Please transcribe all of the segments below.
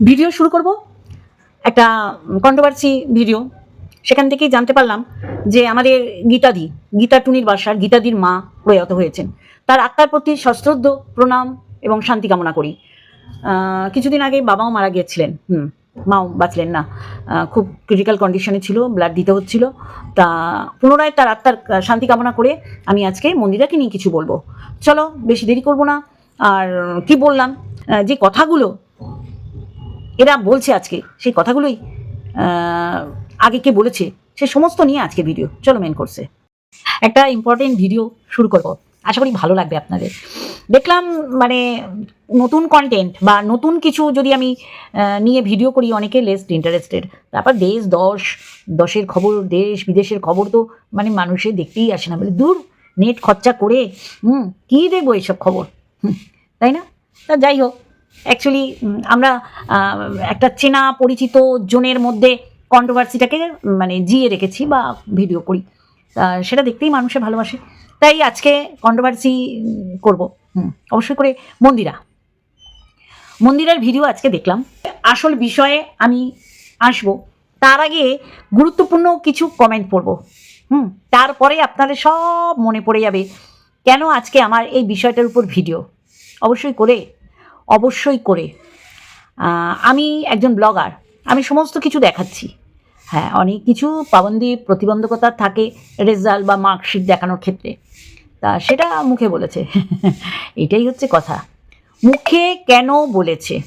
Video শুরু করব। একটা কন্ট্রোভার্সি ভিডিও সেখান থেকেই জানতে পারলাম যে আমাদের গীতাদি গীতা টুনির বাসার গীতাদির মা প্রয়াত হয়েছেন। তার আত্মার প্রতি সশ্রদ্ধ, প্রণাম এবং শান্তি কামনা করি। কিছুদিন আগে বাবাও মারা গিয়েছিলেন। হুম, মাও বাঁচলেন না। খুব ক্রিটিক্যাল কন্ডিশনে ছিল ব্লাড দিতে হচ্ছিল। তা পুনরায় তার আত্মার শান্তি কামনা করে আমি আজকে মন্দিরাকে নিয়ে কিছু বলব। চলো, বেশি দেরি করব না। আর কি বললাম? যে কথাগুলো এরা বলছে আজকে সেই কথাগুলোই আগে কে বলেছে সে সমস্ত নিয়ে আজকে ভিডিও চলো মেন করছে একটা ইম্পর্টেন্ট ভিডিও শুরু করব। আশা করি ভালো লাগবে আপনাদের। দেখলাম মানে নতুন কন্টেন্ট বা নতুন কিছু যদি আমি নিয়ে ভিডিও করি অনেকে লেস ইন্টারেস্টেড তারপর দেশ দশ দশের খবর দেশ বিদেশের খবর তো মানে মানুষের দেখতেই আসে না। বলে দূর নেট খরচা করে হুম কী দেখব এইসব খবর? হুম, তাই না? তা যাই হোক। অ্যাকচুয়ালি আমরা একটা চেনা পরিচিত জনের মধ্যে কন্ট্রোভার্সিটাকে মানে জিয়ে রেখেছি বা ভিডিও করি। সেটা দেখতেই মানুষে ভালোবাসে। তাই আজকে কন্ট্রোভার্সি করব। অবশ্যই করে মন্দিরা। মন্দিরার ভিডিও আজকে দেখলাম। আসল বিষয়ে আমি আসব। তার আগে গুরুত্বপূর্ণ কিছু কমেন্ট পড়ব। হুম, তারপরে আপনাদের সব মনে পড়ে যাবে, কেন আজকে আমার এই বিষয়টার উপর ভিডিও অবশ্যই করে অবশ্যই করে। আমি একজন ব্লগার, আমি সমস্ত কিছু দেখাচ্ছি। হ্যাঁ অনেক কিছু পাবন্দি প্রতিবন্ধকতা থাকে রেজাল্ট বা মার্কশিট দেখানোর ক্ষেত্রে। তা সেটা মুখে বলেছে। এটাই হচ্ছে কথা। মুখে কেন বলেছে?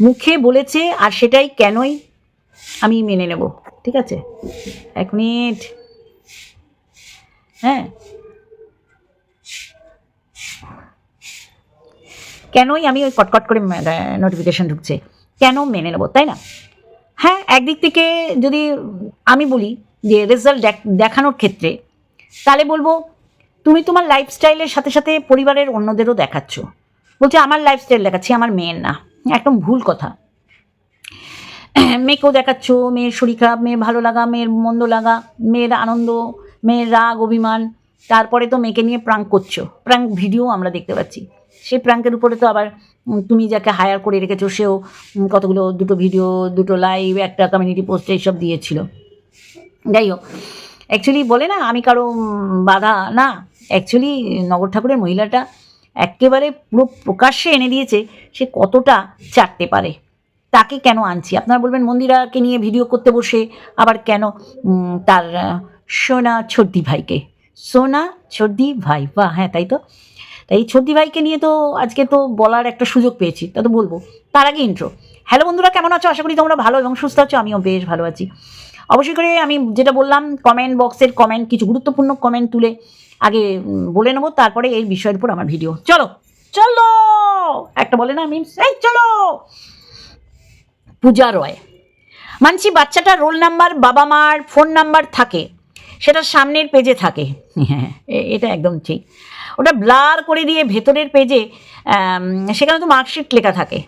মুখে বলেছে আর সেটাই কেনই আমি মেনে নেব। ঠিক আছে? এক মিনিট। হ্যাঁ। কেনই আমি ওই কটকট করে নোটিফিকেশন ঢুকছে? কেন মেনে নেব, তাই না? হ্যাঁ একদিক থেকে যদি আমি বলি যে রেজাল্ট দেখানোর ক্ষেত্রে, তাহলে বলব, তুমি তোমার লাইফস্টাইলের সাথে সাথে পরিবারের অন্যদেরও দেখাচ্ছ। বলছে, আমার লাইফস্টাইল দেখাচ্ছি, আমার মেয়ের না। একদম ভুল কথা। মেয়েকেও দেখাচ্ছ, মেয়ের শরীর খারাপ, মেয়ের ভালো লাগা, মেয়ের মন্দ লাগা, মেয়ের আনন্দ, মেয়ের রাগ, অভিমান, তারপরে তো মেয়েকে নিয়ে প্রাঙ্ক করছ। প্রাঙ্ক ভিডিও আমরা দেখতে পাচ্ছি। সেই প্রাঙ্কের উপরে তো আবার তুমি যাকে হায়ার করে রেখেছো, সেও কতগুলো, দুটো ভিডিও দুটো লাইভ একটা কমিউনিটি পোস্ট এইসব দিয়েছিল। যাই হোক অ্যাকচুয়ালি বলে না, আমি কারও বাধা না। অ্যাকচুয়ালি নগর ঠাকুরের মহিলাটা একেবারে পুরো প্রকাশ্যে এনে দিয়েছে, সে কতটা চাটতে পারে, তাকে কেন আনছি? আপনারা বলবেন, মন্দিরাকে নিয়ে ভিডিও করতে বসে, আবার কেন? তার সোনা ছর্দি ভাইকে সোনা ছর্দি ভাই বাহ হ্যাঁ তাই তো? তাই এই ভাইকে নিয়ে তো আজকে তো বলার একটা সুযোগ পেয়েছি, তা তো বলব। তার আগে ইন্ট্রো হ্যালো বন্ধুরা, কেমন আছো? আশা করি তোমরা ভালো এবং সুস্থ আছো, আমিও বেশ ভালো আছি। অবশ্যই করে আমি যেটা বললাম কমেন্ট বক্সের কমেন্ট কিছু গুরুত্বপূর্ণ কমেন্ট তুলে আগে বলে নেব, তারপরে এই বিষয়ের উপর আমার ভিডিও চলো চলো! একটা বলে না মিনস এই চলো! পূজা রয়। মানছি বাচ্চাটার রোল নাম্বার বাবা মার ফোন নাম্বার থাকে, সেটা সামনের পেজে থাকে। হ্যাঁ এটা একদম ঠিক। ওটা ব্লার করে দিয়ে ভেতরের পেজে সেখানে তো মার্কশিট লেখা থাকে।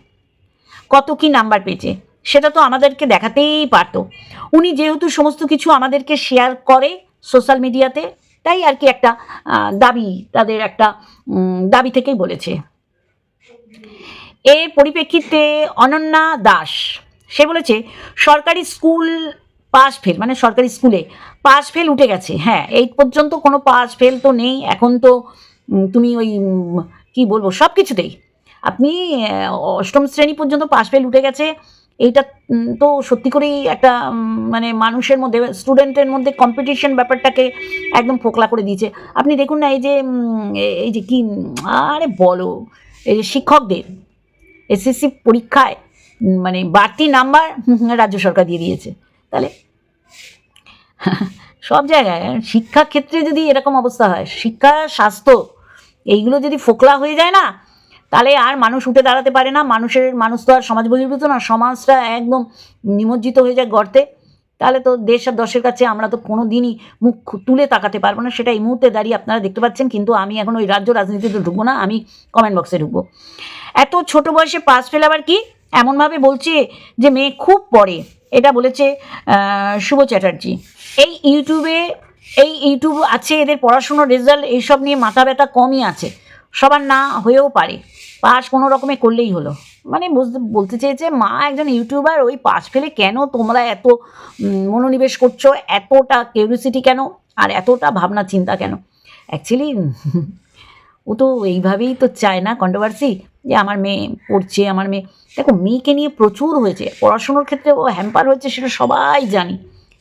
কত কি নাম্বার পেয়েছে? সেটা তো আমাদেরকে দেখাতেই পারতো। উনি যেহেতু সমস্ত কিছু আমাদেরকে শেয়ার করে সোশ্যাল মিডিয়াতে তাই আর কি একটা দাবি, তাদের একটা দাবি থেকেই বলেছে। এর পরিপ্রেক্ষিতে অনন্যা দাস, সে বলেছে, সরকারি স্কুল পাস ফেল মানে সরকারি স্কুলে পাস ফেল উঠে গেছে। হ্যাঁ এই পর্যন্ত কোনো পাস ফেল তো নেই, এখন তো তুমি ওই কি বলব সব কিছুতেই আপনি অষ্টম শ্রেণি পর্যন্ত পাস ফেল উঠে গেছে। এইটা তো সত্যি করেই একটা মানে মানুষের মধ্যে স্টুডেন্টের মধ্যে কম্পিটিশন ব্যাপারটাকে একদম ফোকলা করে দিয়েছে। আপনি দেখুন না, এই যে এই যে কি, আরে বলো, এই যে শিক্ষকদের এসএসসি পরীক্ষায় মানে বাড়তি নাম্বার রাজ্য সরকার দিয়ে দিয়েছে। তাহলে সব জায়গায় শিক্ষা ক্ষেত্রে যদি এরকম অবস্থা হয়, শিক্ষা, স্বাস্থ্য এইগুলো যদি ফোকলা হয়ে যায় না, তাহলে আর মানুষ উঠে দাঁড়াতে পারে না। মানুষের, মানুষ তো আর সমাজ বহির্ভূত না, সমাজটা একদম নিমজ্জিত হয়ে যায় গর্তে। তাহলে তো দেশ আর দশের কাছে আমরা তো কোনো দিনই মুখ তুলে তাকাতে পারব না। সেটা এই মুহূর্তে দাঁড়িয়ে আপনারা দেখতে পাচ্ছেন, কিন্তু আমি এখন ওই রাজ্য রাজনীতিতে ঢুকবো না, আমি কমেন্ট বক্সে ঢুকবো। এত ছোট বয়সে পাস ফেল আবার কি? এমনভাবে বলছে যে মেয়ে খুব পড়ে। এটা বলেছে শুভ চ্যাটার্জি। এই ইউটিউবে এই ইউটিউব আছে, এদের পড়াশুনোর রেজাল্ট এইসব নিয়ে মাথা ব্যথা কমই আছে। সবার না হয়েও পারে। পাস কোনো রকমে করলেই হলো। মানে বলতে চেয়েছে, মা একজন ইউটিউবার, ওই পাস ফেলে কেন তোমরা এত মনোনিবেশ করছ? এতটা কিউরিসিটি কেন? আর এতটা ভাবনা চিন্তা কেন? অ্যাকচুয়ালি ও তো এইভাবেই তো চায় না কন্ট্রোভার্সি যে আমার মেয়ে পড়ছে, আমার মেয়ে। দেখো, মেয়েকে নিয়ে প্রচুর হয়েছে। পড়াশুনোর ক্ষেত্রে ও হ্যাম্পার হয়েছে, সেটা সবাই জানি।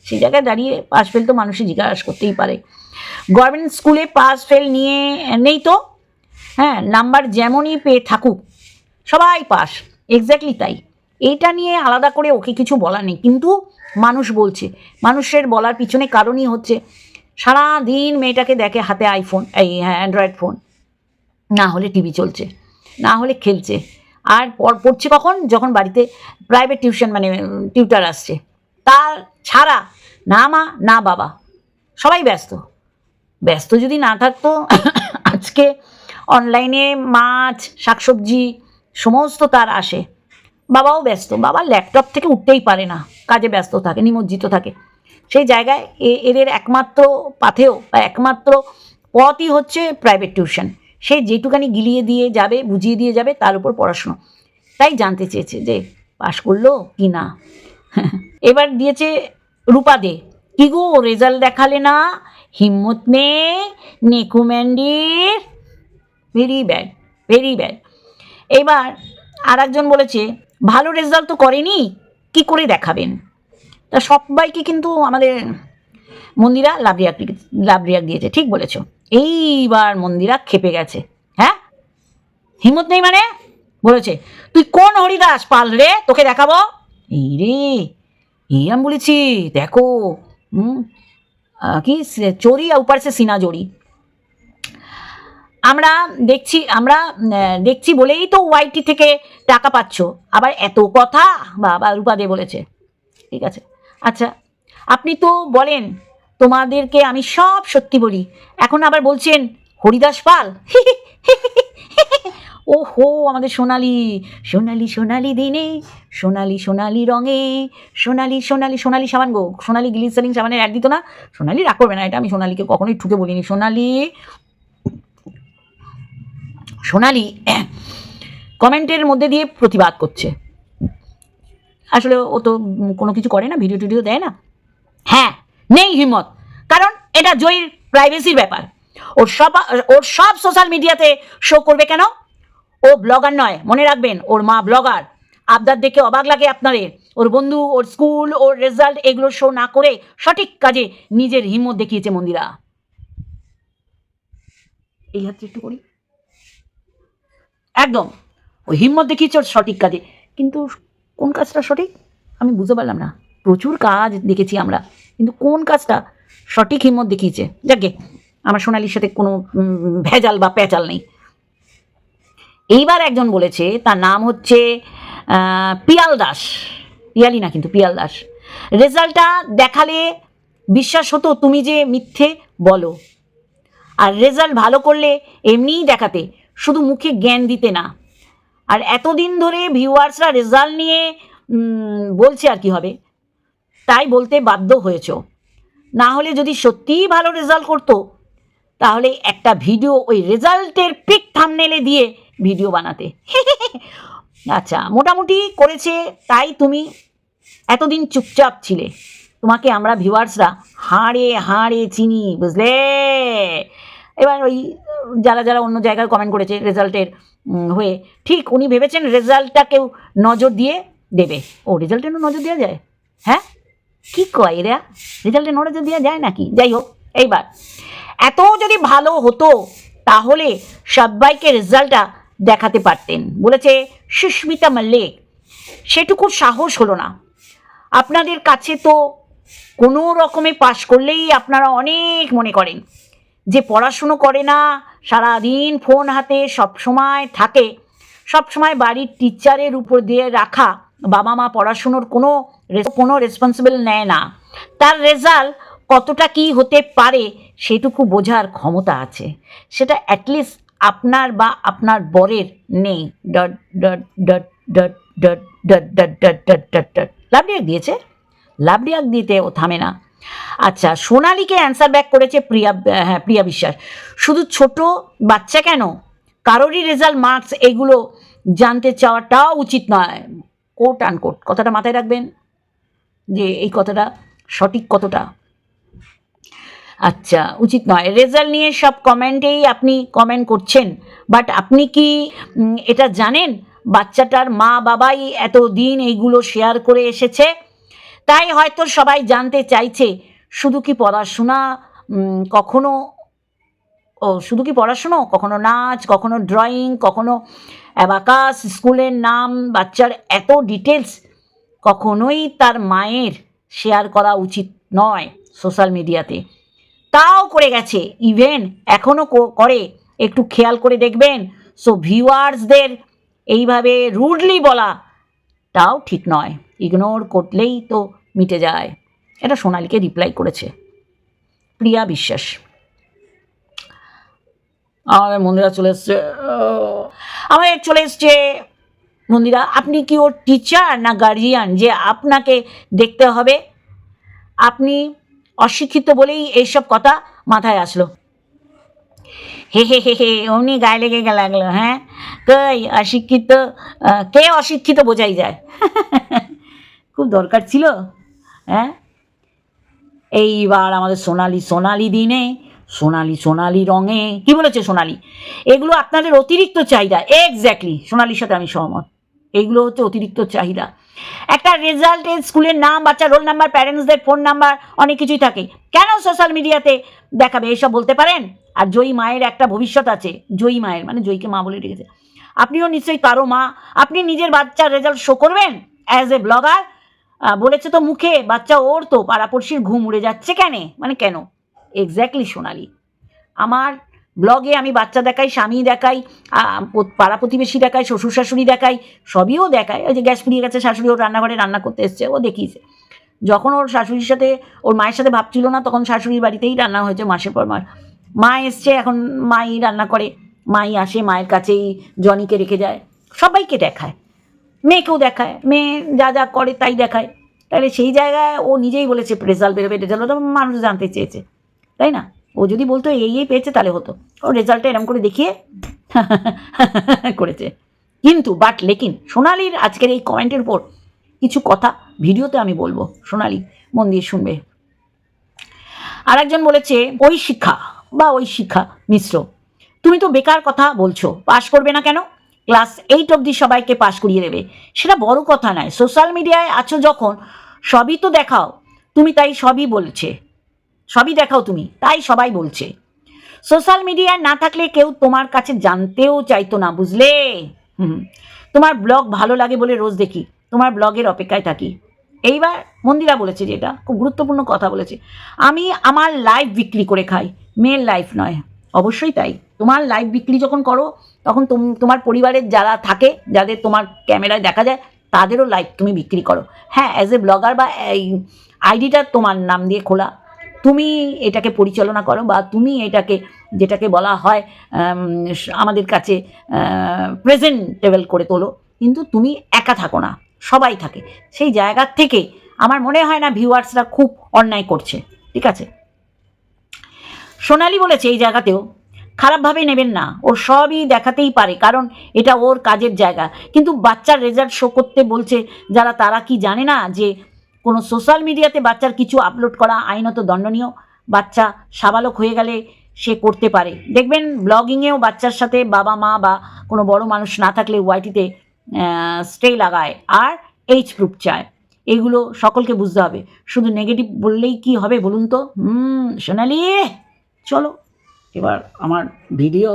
সেই জায়গায় দাঁড়িয়ে পাস ফেল তো মানুষই জিজ্ঞাসা করতেই পারে। গভর্নমেন্ট স্কুলে পাস ফেল নিয়ে নেই তো? হ্যাঁ নাম্বার যেমনই পেয়ে থাকুক, সবাই পাস এক্স্যাক্টলি তাই। এইটা নিয়ে আলাদা করে ওকে কিছু বলা নেই। কিন্তু মানুষ বলছে, মানুষের বলার পিছনে কারণই হচ্ছে সারা দিন মেয়েটাকে দেখে হাতে আইফোন এই অ্যান্ড্রয়েড ফোন না হলে টিভি চলছে, না হলে খেলছে। আর পর, পড়ছে কখন? যখন বাড়িতে প্রাইভেট টিউশন মানে টিউটার আসছে। তার ছাড়া না মা, না বাবা। সবাই ব্যস্ত। ব্যস্ত যদি না থাকতো, আজকে অনলাইনে মাছ, শাকসবজি, সমস্ত তার আসে। বাবাও ব্যস্ত। বাবা ল্যাপটপ থেকে উঠতেই পারে না। কাজে ব্যস্ত থাকে, নিমজ্জিত থাকে। সেই জায়গায় এদের একমাত্র পাথেও বা একমাত্র পথই হচ্ছে প্রাইভেট টিউশন সে যেটুকানি গিলিয়ে দিয়ে যাবে, বুঝিয়ে দিয়ে যাবে, তার উপর পড়াশুনো। তাই জানতে চেয়েছে যে, পাশ করল কি না? এবার দিয়েছে রূপা দে। কি গো রেজাল্ট দেখালে না? হিম্মত নে নেকুম্যান্ডির ভেরি ব্যাড ভেরি ব্যাড এবার আর একজন বলেছে, ভালো রেজাল্ট তো করেনি, কি করে দেখাবেন? তা সবাইকে কিন্তু আমাদের মন্দিরা লাভ রিয়াক লাভ রিয়াক দিয়েছে, ঠিক বলেছ। এইবার মন্দিরা খেপে গেছে। হ্যাঁ? হিম্মত নেই মানে? বলেছে, তুই কোন হরিদাস পাল রে? তোকে দেখাবো? এই রে! এই আমি বলেছি দেখো হুম কি চোরি আর উপার সে সিনা জড়ি আমরা দেখছি আমরা দেখছি বলেই তো ওয়াইটি থেকে টাকা পাচ্ছ আবার এত কথা বাবা রূপাদে বলেছে ঠিক আছে আচ্ছা আপনি তো বলেন তোমাদেরকে আমি সব সত্যি বলি এখন আবার বলছেন হরিদাস পাল ও হো আমাদের সোনালি সোনালি সোনালি দিনে, সোনালি সোনালি রঙে, সোনালি সোনালি সোনালি সাবান গো, সোনালি গ্লিসারিং সাবানের অ্যাড দিত না, সোনালি রাগ করবে না এটা, আমি সোনালিকে কখনোই ঠুকে বলিনি। সোনালি সোনালি কমেন্টের মধ্যে দিয়ে প্রতিবাদ করছে। আসলে ও তো কোনো কিছু করে না, ভিডিও টিডিও দেয় না। হ্যাঁ নেই হিম্মত, কারণ এটা জয়ীর প্রাইভেসির ব্যাপার। ওর সব ওর সব সোশ্যাল মিডিয়াতে শো করবে কেন? ও ব্লগার নয়, মনে রাখবেন, ওর মা ব্লগার। আবদার দেখে অবাক লাগে আপনাদের। ওর বন্ধু, ওর স্কুল, ওর রেজাল্ট এগুলো শো না করে সঠিক কাজে নিজের হিম্মত দেখিয়েছে মন্দিরা। এই হাতটা একটু করি। একদম ওই হিম্মত দেখিয়েছে ওর সঠিক কাজে। কিন্তু কোন কাজটা সঠিক? আমি বুঝতে পারলাম না। প্রচুর কাজ দেখেছি আমরা। কিন্তু কোন কাজটা সঠিক হিম্মত দেখিয়েছে? যাকে আমার সোনালির সাথে কোনো ভেজাল বা প্যাচাল নেই। এইবার একজন বলেছে, তার নাম হচ্ছে পিয়াল দাস। পিয়ালি না কিন্তু, পিয়াল দাস। রেজাল্টটা দেখালে বিশ্বাস হতো, তুমি যে মিথ্যে বলো। আর রেজাল্ট ভালো করলে এমনিই দেখাতে, শুধু মুখে জ্ঞান দিতে না। আর এতদিন ধরে ভিউয়ার্সরা রেজাল্ট নিয়ে বলছে আর কি হবে? তাই বলতে বাধ্য হয়েছ। না হলে যদি সত্যিই ভালো রেজাল্ট করতো, তাহলে একটা ভিডিও ওই রেজাল্টের পিক থামনেলে দিয়ে ভিডিও বানাতে। আচ্ছা মোটামুটি করেছে, তাই তুমি এতদিন চুপচাপ ছিলে। তোমাকে আমরা ভিউয়ার্সরা হাড়ে হাড়ে চিনি, বুঝলে? এবার ওই, যারা যারা অন্য জায়গায় কমেন্ট করেছে রেজাল্টের হয়ে, ঠিক উনি ভেবেছেন রেজাল্টটা কেউ নজর দিয়ে দেবে। ও, রেজাল্টের নজর দেওয়া যায়? হ্যাঁ? কি কয় এরা? রেজাল্টে নজর দেওয়া যায় নাকি? যাই হোক, এইবার। এত যদি ভালো হতো, তাহলে সবাইকে রেজাল্টটা দেখাতে পারতেন। বলেছে, সুস্মিতা মল্লিক, সেটুকু সাহস হলো না। আপনাদের কাছে তো কোনো রকমে পাশ করলেই আপনারা অনেক মনে করেন। যে পড়াশুনো করে না, সারাদিন ফোন হাতে সব সময় থাকে, সব সময় বাড়ির টিচারের উপর দিয়ে রাখা, বাবা মা পড়াশুনোর কোনো কোনো রেসপন্সিবল নেয় না। তার রেজাল্ট কতটা কি হতে পারে, সেটুকু বোঝার ক্ষমতা আছে। সেটা অ্যাটলিস্ট আপনার বা আপনার বরের নেই dot dot dot dot dot dot dot dot dot dot dot love react দিয়েছে লাভ রিয়াক দিতে ও থামে না আচ্ছা সোনালিকে অ্যান্সার ব্যাক করেছে প্রিয়া হ্যাঁ প্রিয়া বিশ্বাস শুধু ছোট বাচ্চা কেন কারোরই রেজাল্ট মার্কস এগুলো জানতে চাওয়াটাও উচিত নয় কোট আনকোট কথাটা মাথায় রাখবেন যে এই কথাটা সঠিক কতটা আচ্ছা উচিত নয়। রেজাল্ট নিয়ে সব কমেন্টেই আপনি কমেন্ট করছেন বাট আপনি কি এটা জানেন? বাচ্চাটার মা বাবাই এত দিন এইগুলো শেয়ার করে এসেছে, তাই হয়তো সবাই জানতে চাইছে, শুধু কি পড়াশোনা কখনো, ও, শুধু কি পড়াশুনো? কখনো নাচ, কখনো ড্রয়িং কখনো অ্যাবাকাস স্কুলের নাম, বাচ্চার এত ডিটেলস কখনোই তার মায়ের শেয়ার করা উচিত নয় সোশ্যাল মিডিয়াতে তাও করে গেছে। ইভেন এখনও করে। একটু খেয়াল করে দেখবেন সো ভিউয়ার্সদের এইভাবে রুডলি বলা তাও ঠিক নয়। ইগনোর করলেই তো মিটে যায়। এটা সোনালিকে রিপ্লাই করেছে। প্রিয়া বিশ্বাস। আমাদের মন্দিরা চলে এসছে আমাদের চলে এসছে। মন্দিরা, আপনি কি ওর টিচার না গার্জিয়ান যে আপনাকে দেখতে হবে? আপনি অশিক্ষিত বলেই এইসব কথা মাথায় আসলো। হে হে হে হে, অমনি গায়ে লেগে গে লাগল হ্যাঁ? কই, অশিক্ষিত কে অশিক্ষিত বোঝাই যায়? খুব দরকার ছিল হ্যাঁ? এইবার আমাদের সোনালি সোনালি দিনে, সোনালি সোনালি রঙে, কি বলেছে সোনালি? এগুলো আপনাদের অতিরিক্ত চাহিদা এক্স্যাক্টলি সোনালির সাথে আমি সহমত। এইগুলো হচ্ছে অতিরিক্ত চাহিদা। একটা রেজাল্টের স্কুলের নাম, বাচ্চা রোল নাম্বার প্যারেন্টসদের ফোন নাম্বার অনেক কিছুই থাকে। কেন সোশ্যাল মিডিয়াতে দেখাবে? এইসব বলতে পারেন? আর জয়ী মায়ের একটা ভবিষ্যৎ আছে। জয়ী মায়ের মানে জয়ীকে মা বলে রেখেছে। আপনিও নিশ্চয়ই তারও মা। আপনি নিজের বাচ্চার রেজাল্ট শো করবেন? অ্যাজ এ ব্লগার বলেছে তো মুখে, বাচ্চা ওর তো পাড়াপড়শির ঘুম উড়ে যাচ্ছে কেন? মানে কেন? এক্স্যাক্টলি সোনালি। আমার ব্লগে আমি বাচ্চা দেখাই, স্বামী দেখাই পাড়া প্রতিবেশী দেখাই, শ্বশুর শাশুড়ি দেখাই সবইও দেখায়। ওই যে গ্যাস ফুরিয়ে গেছে, শাশুড়ি ওর রান্নাঘরে রান্না করতে এসছে, ও দেখিয়েছে। যখন ওর শাশুড়ির সাথে, ওর মায়ের সাথে ভাবছিল না, তখন শাশুড়ির বাড়িতেই রান্না হয়েছে মাসের পর মাস। মা এসছে, এখন মাই রান্না করে, মাই আসে, মায়ের কাছেই জনিকে রেখে যায়, সবাইকে দেখায়। মেয়েকেও দেখায়, মেয়ে যা যা করে তাই দেখায়। তাহলে সেই জায়গায় ও নিজেই বলেছে, রেজাল্ট বেরোবে রেজাল্ট মানুষ জানতে চেয়েছে, তাই না? ও যদি বলতো এই এই পেয়েছে, তাহলে হতো। ও রেজাল্টটা এরম করে দেখিয়ে করেছে। কিন্তু বাট লেকিন, সোনালির আজকের এই কমেন্টের উপর কিছু কথা ভিডিওতে আমি বলব। সোনালি, মন দিয়ে শুনবে। আর একজন বলেছে, ওই শিক্ষা বা ওই শিক্ষা, মিশ্র, তুমি তো বেকার কথা বলছো পাশ করবে না কেন? ক্লাস এইট অবধি সবাইকে পাশ করিয়ে দেবে। সেটা বড় কথা নয়। সোশ্যাল মিডিয়ায় আছো যখন, সবই তো দেখাও। তুমি তাই সবই বলছে। সবই দেখাও তুমি, তাই সবাই বলছে। সোশ্যাল মিডিয়ায় না থাকলে কেউ তোমার কাছে জানতেও চাইতো না, বুঝলে? হুম তোমার ব্লগ ভালো লাগে বলে রোজ দেখি, তোমার ব্লগের অপেক্ষায় থাকি। এইবার মন্দিরা বলেছে যেটা খুব গুরুত্বপূর্ণ কথা বলেছে। আমি আমার লাইফ বিক্রি করে খাই মেয়ের লাইফ নয়, অবশ্যই তাই। তোমার লাইফ বিক্রি যখন করো, তখন তুম- তোমার পরিবারের যারা থাকে, যাদের তোমার ক্যামেরায় দেখা যায়, তাদেরও লাইফ তুমি বিক্রি করো। হ্যাঁ অ্যাজ এ ব্লগার বা এই আইডিটা তোমার নাম দিয়ে খোলা তুমি এটাকে পরিচালনা করো বা তুমি এটাকে, যেটাকে বলা হয় আমাদের কাছে প্রেজেন্টেবল করে তোলো। কিন্তু তুমি একা থাকো না, সবাই থাকে। সেই জায়গার থেকে আমার মনে হয় না ভিউয়ার্সরা খুব অন্যায় করছে, ঠিক আছে? সোনালি বলেছে এই জায়গাতেও, খারাপভাবে নেবেন না, ও সবই দেখাতেই পারে, কারণ এটা ওর কাজের জায়গা। কিন্তু বাচ্চার রেজাল্ট শো করতে বলছে, যারা তারা কি জানে না যে কোনো সোশ্যাল মিডিয়াতে বাচ্চার কিছু আপলোড করা আইনত দণ্ডনীয়, বাচ্চা সাবালক হয়ে গেলে সে করতে পারে। দেখবেন ব্লগিংয়েও বাচ্চার সাথে বাবা, মা বা কোনো বড় মানুষ না থাকলে ওয়াইটিতে স্টে লাগায় আর এইচ প্রুফ চায়। এগুলো সকলকে বুঝতে হবে। শুধু নেগেটিভ বললেই কি হবে বলুন তো? হুম, সোনালি, চলো, এবার আমার ভিডিও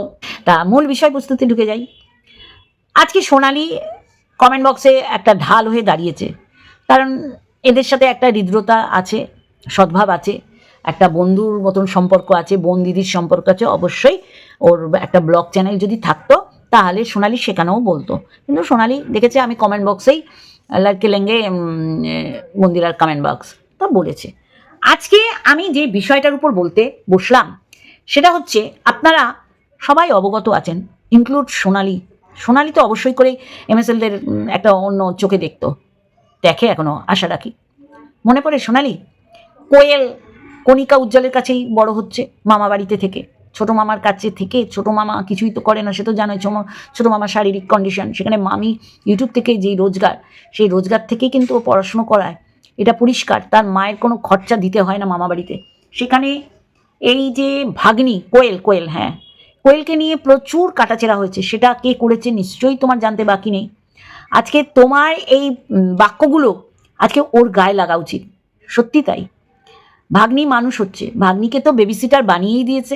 তা মূল বিষয়বস্তুতে ঢুকে যাই। আজকে সোনালি কমেন্ট বক্সে একটা ঢাল হয়ে দাঁড়িয়েছে। কারণ এদের সাথে একটা হৃদ্রতা আছে, সদ্ভাব আছে, একটা বন্ধুর মতন সম্পর্ক আছে, বোন দিদির সম্পর্ক আছে, অবশ্যই ওর একটা ব্লগ চ্যানেল যদি থাকতো, তাহলে সোনালি সেখানেও বলতো। কিন্তু সোনালি দেখেছে আমি কমেন্ট বক্সেই লড়কে লেঙ্গে মন্দিরার কমেন্ট বক্স তা বলেছে। আজকে আমি যে বিষয়টার উপর বলতে বসলাম, সেটা হচ্ছে আপনারা সবাই অবগত আছেন ইনক্লুড সোনালি। সোনালি তো অবশ্যই করে এমএসএলদের একটা অন্য চোখে দেখতো। দেখে এখনও আশা রাখি। মনে পড়ে সোনালি? কোয়েল কণিকা উজ্জ্বলের কাছেই বড় হচ্ছে মামা বাড়িতে থেকে। ছোট মামার কাছে থেকে ছোট মামা কিছুই তো করে না, সে তো জানোই ছোট- মামার শারীরিক কন্ডিশন সেখানে মামি ইউটিউব থেকে যেই রোজগার, সেই রোজগার থেকেই কিন্তু ও পড়াশুনো করায়। এটা পরিষ্কার, তার মায়ের কোনো খরচা দিতে হয় না মামা বাড়িতে। সেখানে এই যে ভাগ্নি, কোয়েল কোয়েল হ্যাঁ। কোয়েলকে নিয়ে প্রচুর কাটাছেড়া হয়েছে, সেটা কে করেছে নিশ্চয়ই তোমার জানতে বাকি নেই। আজকে তোমার এই বাক্যগুলো আজকে ওর গায়ে লাগা উচিত। সত্যি তাই। ভাগ্নি মানুষ হচ্ছে। ভাগ্নিকে তো বেবিসিটার বানিয়েই দিয়েছে।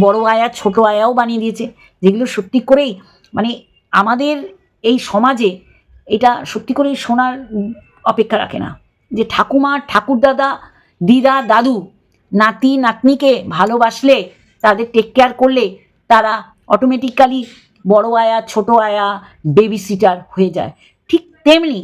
বড় আয়া, ছোট আয়াও বানিয়ে দিয়েছে। যেগুলো সত্যি করেই মানে আমাদের এই সমাজে এটা সত্যি করেই শোনার অপেক্ষা রাখে না। যে ঠাকুমা, ঠাকুরদাদা, দিদা, দাদু, নাতি, নাতনিকে ভালোবাসলে, তাদের টেক কেয়ার করলে তারা অটোমেটিক্যালি বড় আয়া, ছোট আয়া বেবি সিটার হয়ে যায়। ঠিক তেমনি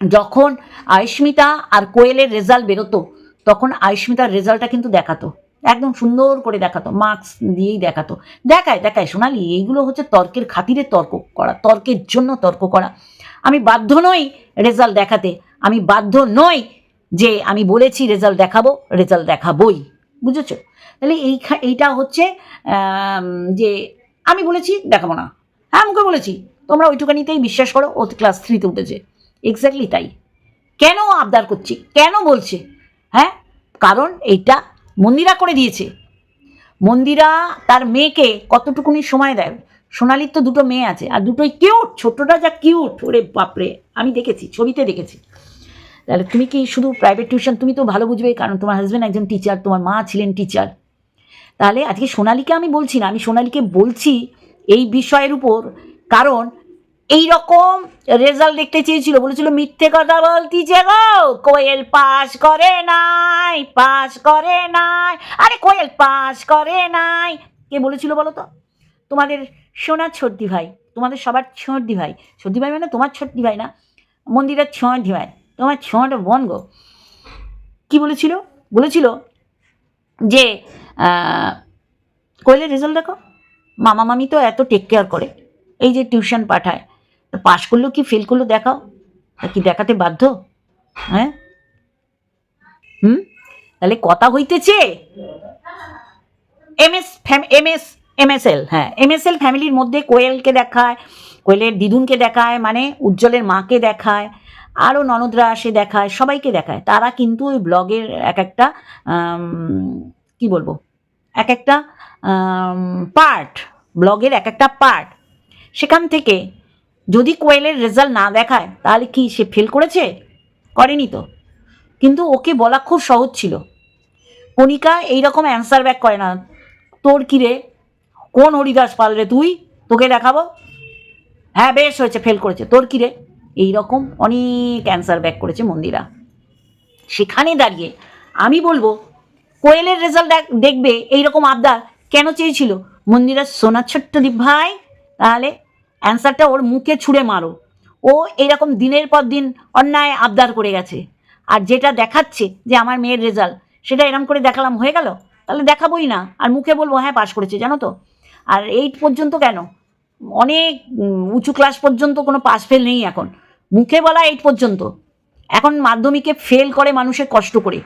যখন আয়ুষ্মিতা আর কোয়েলের রেজাল্ট বেরোতো, তখন আয়ুষ্মিতার রেজাল্টটা কিন্তু দেখাতো। একদম সুন্দর করে দেখাতো মার্কস দিয়েই দেখাতো। দেখায় দেখায়, সোনালি, এইগুলো হচ্ছে তর্কের খাতিরে তর্ক করা, তর্কের জন্য তর্ক করা। আমি বাধ্য নই রেজাল্ট দেখাতে, আমি বাধ্য নই যে আমি বলেছি রেজাল্ট দেখাবো রেজাল্ট দেখাবই, বুঝেছ? তাহলে এই এইটা হচ্ছে যে আমি বলেছি দেখাবো না। হ্যাঁ মুখে বলেছি। তোমরা ওইটুকানিতেই বিশ্বাস করো, ও ক্লাস থ্রিতে উঠেছে। এক্স্যাক্টলি তাই। কেন আবদার করছি? কেন বলছে? হ্যাঁ কারণ এইটা মন্দিরা করে দিয়েছে। মন্দিরা তার মেয়েকে কতটুকুনি সময় দেয়? সোনালির তো দুটো মেয়ে আছে, আর দুটোই কিউট ছোট্টটা যা কিউট ওরে বাপরে, আমি দেখেছি, ছবিতে দেখেছি। তাহলে তুমি কি শুধু প্রাইভেট টিউশন তুমি তো ভালো বুঝবে, কারণ তোমার হাজব্যান্ড একজন টিচার তোমার মা ছিলেন টিচার তাহলে আজকে সোনালিকে আমি বলছি না, আমি সোনালিকে বলছি এই বিষয়ের উপর। কারণ এই রকম রেজাল্ট দেখতে চেয়েছিল, বলেছিল, মিথ্যে কথা বলতিছে গো, কোয়েল পাস করে নাই, পাস করে নাই। আরে কোয়েল পাস করে নাই। কে বলেছিল বলো তো? তোমাদের সোনার ছোটদি ভাই, তোমাদের সবার ছোটদি ভাই। ছোটদি ভাই মানে তোমার ছোটদি ভাই না, মন্দিরের ছোঁটি ভাই, তোমার ছোঁট বোন গো। কী বলেছিল? বলেছিল যে কোয়েলের রেজাল্ট দেখো? মামা মামি তো এত টেক কেয়ার করে। এই যে টিউশন পাঠায় পাশ করলেও কি ফেল করল দেখাও? কি দেখাতে বাধ্য? হ্যাঁ? হুম? তাহলে কথা হইতেছে। M S M S M S L হ্যাঁ এম এস এল ফ্যামিলির মধ্যে কোয়েলকে দেখায়, কোয়েলের দিদুনকে দেখায় মানে উজ্জ্বলের মাকে দেখায় আরও ননদরা আসে দেখায়, সবাইকে দেখায়। তারা কিন্তু ওই ব্লগের এক একটা কি বলব? এক একটা পার্ট ব্লগের এক একটা পার্ট সেখান থেকে যদি কোয়েলের রেজাল্ট না দেখায়, তাহলে কি সে ফেল করেছে? করেনি তো। কিন্তু ওকে বলা খুব সহজ ছিল। কণিকা এইরকম অ্যান্সার ব্যাক করে না, তোর কিরে কোন হরিদাস পাল রে তুই? তোকে দেখাবো? হ্যাঁ বেশ হয়েছে ফেল করেছে। তোর কি রে? এইরকম অনেক অ্যান্সার ব্যাক করেছে মন্দিরা। সেখানে দাঁড়িয়ে আমি বলব কোয়েলের রেজাল্ট দেখবে এইরকম আবদার কেন চেয়েছিল? মন্দিরা সোনার ছোট্ট দীপ ভাই, তাহলে অ্যান্সারটা ওর মুখে ছুঁড়ে মারো। ও এইরকম দিনের পর দিন অন্যায় আবদার করে গেছে। আর যেটা দেখাচ্ছে যে আমার মেয়ের রেজাল্ট সেটা এরম করে দেখালাম, হয়ে গেল? তাহলে দেখাবোই না। আর মুখে বলব হ্যাঁ পাশ করেছে, জানো তো? আর এইট পর্যন্ত কেন? অনেক উঁচু ক্লাস পর্যন্ত কোনো পাস ফেল নেই এখন। মুখে বলা এইট পর্যন্ত। এখন মাধ্যমিকে ফেল করে মানুষের কষ্ট করে।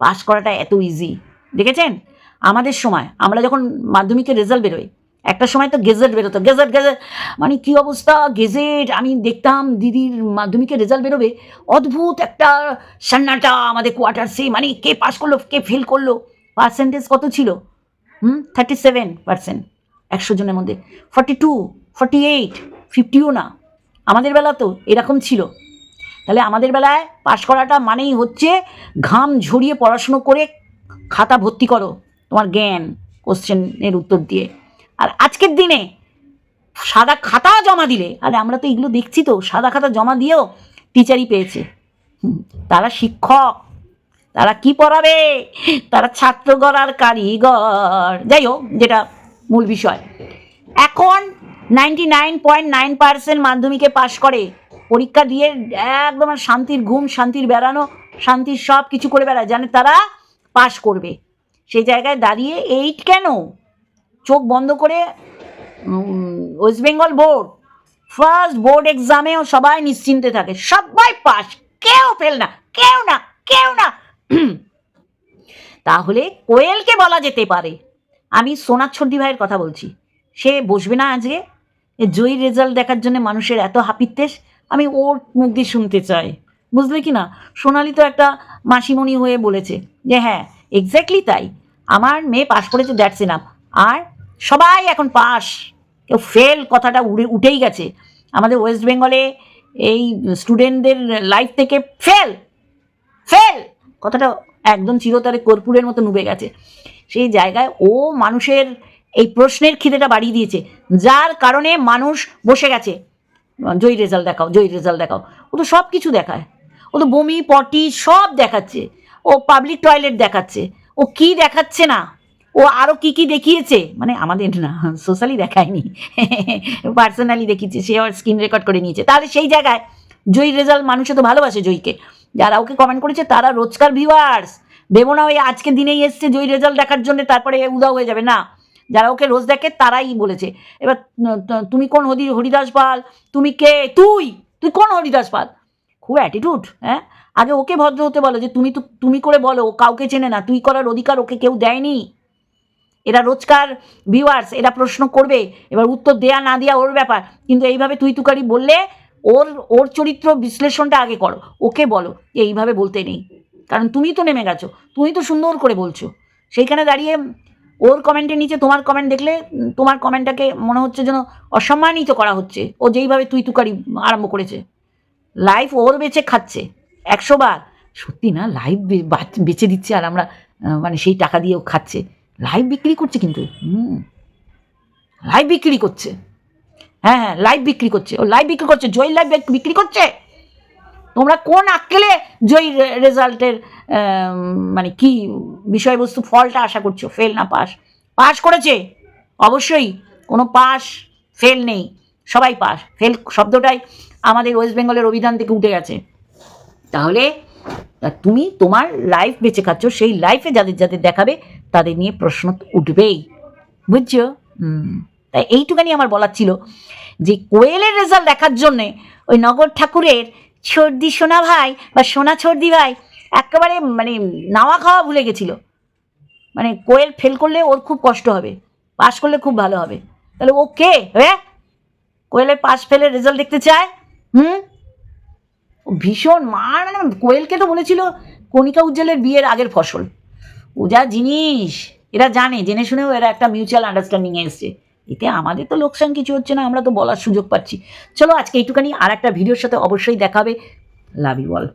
পাস করাটা এত ইজি দেখেছেন? আমাদের সময়, আমরা যখন মাধ্যমিকের রেজাল্ট বেরোয় একটা সময় তো গেজেট বেরোতো। গেজেট গেজেট মানে কি অবস্থা? গেজেট আমি দেখতাম দিদির মাধ্যমিকের রেজাল্ট বেরোবে, অদ্ভুত একটা সান্নাটা আমাদের কোয়ার্টার কোয়ার্টার্সে মানে কে পাস করল, কে ফেল করল। পার্সেন্টেজ কত ছিল? হুম? থার্টি সেভেন পার্সেন্ট একশো জনের মধ্যে। ফর্টি টু ফর্টি এইট ফিফটিও না। আমাদের বেলা তো এরকম ছিল। তাহলে আমাদের বেলায় পাশ করাটা মানেই হচ্ছে ঘাম ঝরিয়ে পড়াশুনো করে খাতা ভর্তি করো তোমার জ্ঞান কোশ্চেনের উত্তর দিয়ে। আর আজকের দিনে সাদা খাতা জমা দিলে, আরে আমরা তো এগুলো দেখছি তো, সাদা খাতা জমা দিয়েও টিচারই পেয়েছে। তারা শিক্ষক, তারা কি পড়াবে? তারা ছাত্র গড়ার কারিগর। যাই হোক, যেটা মূল বিষয়। এখন ninety nine point nine percent মাধ্যমিকে পাশ করে পরীক্ষা দিয়ে একদম শান্তির ঘুম, শান্তির বেড়ানো, শান্তির সব কিছু করে বেড়ায় জানে তারা পাশ করবে। সেই জায়গায় দাঁড়িয়ে এইট কেন? চোখ বন্ধ করে West Bengal board first board এক্সামেও সবাই নিশ্চিন্তে থাকে। সবাই পাস কেউ ফেল না, কেউ না কেউ না। তাহলে কোয়েলকে বলা যেতে পারে। আমি সোনার ভাইয়ের কথা বলছি। সে বসবে না আজকে? এ জয়ীর রেজাল্ট দেখার জন্য মানুষের এত হাপিত্তেশ, আমি ওর মুখ দিয়ে শুনতে চাই। বুঝলে কি না? সোনালি তো একটা মাসিমণি হয়ে বলেছে যে হ্যাঁ এক্স্যাক্টলি তাই। আমার মেয়ে পাশ করেছে দ্যাটস এনাফ আর সবাই এখন পাস কেউ ফেল কথাটা উড়ে, উঠেই গেছে। আমাদের ওয়েস্ট বেঙ্গলে এই স্টুডেন্টদের লাইফ থেকে ফেল ফেল কথাটা একদম চিরতরে কর্পূরের মতো নুবে গেছে। সেই জায়গায় ও মানুষের এই প্রশ্নের খিদেটা বাড়িয়ে দিয়েছে। যার কারণে মানুষ বসে গেছে। জয়ী রেজাল্ট দেখাও, জয়ী রেজাল্ট দেখাও। ও তো সব কিছু দেখায়। ও তো বমি, পটি সব দেখাচ্ছে। ও পাবলিক টয়লেট দেখাচ্ছে। ও কি দেখাচ্ছে না? ও আরও কি কি দেখিয়েছে? মানে আমাদের না সোশ্যালি দেখায়নি। পার্সোনালি দেখিয়েছে। সে আবার স্ক্রিন রেকর্ড করে নিয়েছে। তাহলে সেই জায়গায় জয়ী রেজাল্ট মানুষে তো ভালোবাসে জয়ীকে। যারা ওকে কমেন্ট করেছে, তারা রোজকার ভিউয়ার্স ভেবো না ওই আজকে দিনেই এসছে জয়ী রেজাল্ট দেখার জন্য, তারপরে উদাও হয়ে যাবে। না যারা ওকে রোজ দেখে তারাই বলেছে। এবার তুমি কোন হরি, হরিদাস পাল? তুমি কে? তুই! তুই কোন হরিদাস পাল? খুব অ্যাটিটিউড হ্যাঁ? আগে ওকে ভদ্র হতে বলো যে, তুমি তো, তুমি করে বলো কাউকে চেনে না। তুই করার অধিকার ওকে কেউ দেয়নি। এরা রোজকার ভিউয়ার্স এরা প্রশ্ন করবে। এবার উত্তর দেয়া না দেয়া ওর ব্যাপার। কিন্তু এইভাবে তুই তুকারি বললে ওর ওর চরিত্র বিশ্লেষণটা আগে করো। ওকে বলো এইভাবে বলতে নেই। কারণ তুমি তো নেমে গেছো। তুমি তো সুন্দর করে বলছো। সেইখানে দাঁড়িয়ে ওর কমেন্টের নিচে তোমার কমেন্ট দেখলে তোমার কমেন্টটাকে মনে হচ্ছে যেন অসম্মানিত করা হচ্ছে। ও যেইভাবে তুই তুকারি আরম্ভ করেছে। লাইফ ওর বেঁচে খাচ্ছে। একশো বার। সত্যি না? লাইফ বেচে দিচ্ছে আর আমরা মানে সেই টাকা দিয়েও খাচ্ছে। লাইভ বিক্রি করছে কিন্তু। হুম। লাইভ বিক্রি করছে। হ্যাঁ হ্যাঁ লাইভ বিক্রি করছে। ও লাইভ বিক্রি করছে। জয় লাইভ বিক্রি করছে। তোমরা কোন আক্কেলে জয়ী রেজাল্টের মানে কি বিষয়বস্তু ফলটা আশা করছ? ফেল না পাস? পাস করেছে? অবশ্যই। কোনো পাস, ফেল নেই। সবাই পাস। ফেল শব্দটাই আমাদের ওয়েস্ট বেঙ্গলের অভিধান থেকে উঠে গেছে। তাহলে তুমি তোমার লাইফ বেঁচে খাচ্ছ, সেই লাইফে যাদের যাদের দেখাবে, তাদের নিয়ে প্রশ্ন উঠবেই। বুঝছ? তাই এইটুখানি আমার বলার ছিল যে কোয়েলের রেজাল্ট দেখার জন্যে ওই নগর ঠাকুরের ছর্দি সোনা ভাই বা সোনা ছর্দি ভাই, একেবারে মানে নাওয়া খাওয়া ভুলে গেছিল। মানে কোয়েল ফেল করলে ওর খুব কষ্ট হবে পাস করলে খুব ভালো হবে। তাহলে ও কে হ্যাঁ কোয়েলের পাস ফেলের রেজাল্ট দেখতে চায়? হুম? ভীষণ মার মানে কোয়েলকে তো বলেছিল কণিকা উজ্জ্বলের বিয়ের আগের ফসল। ও যা জিনিস, এরা জানে, জেনে শুনেও এরা একটা মিউচুয়াল আন্ডারস্ট্যান্ডিংয়ে এসছে। এতে আমাদের তো লোকসান কিছু হচ্ছে না, আমরা তো বলার সুযোগ পাচ্ছি। চলো আজকে এইটুখানি আর একটা ভিডিওর সাথে অবশ্যই দেখাবে। Love you all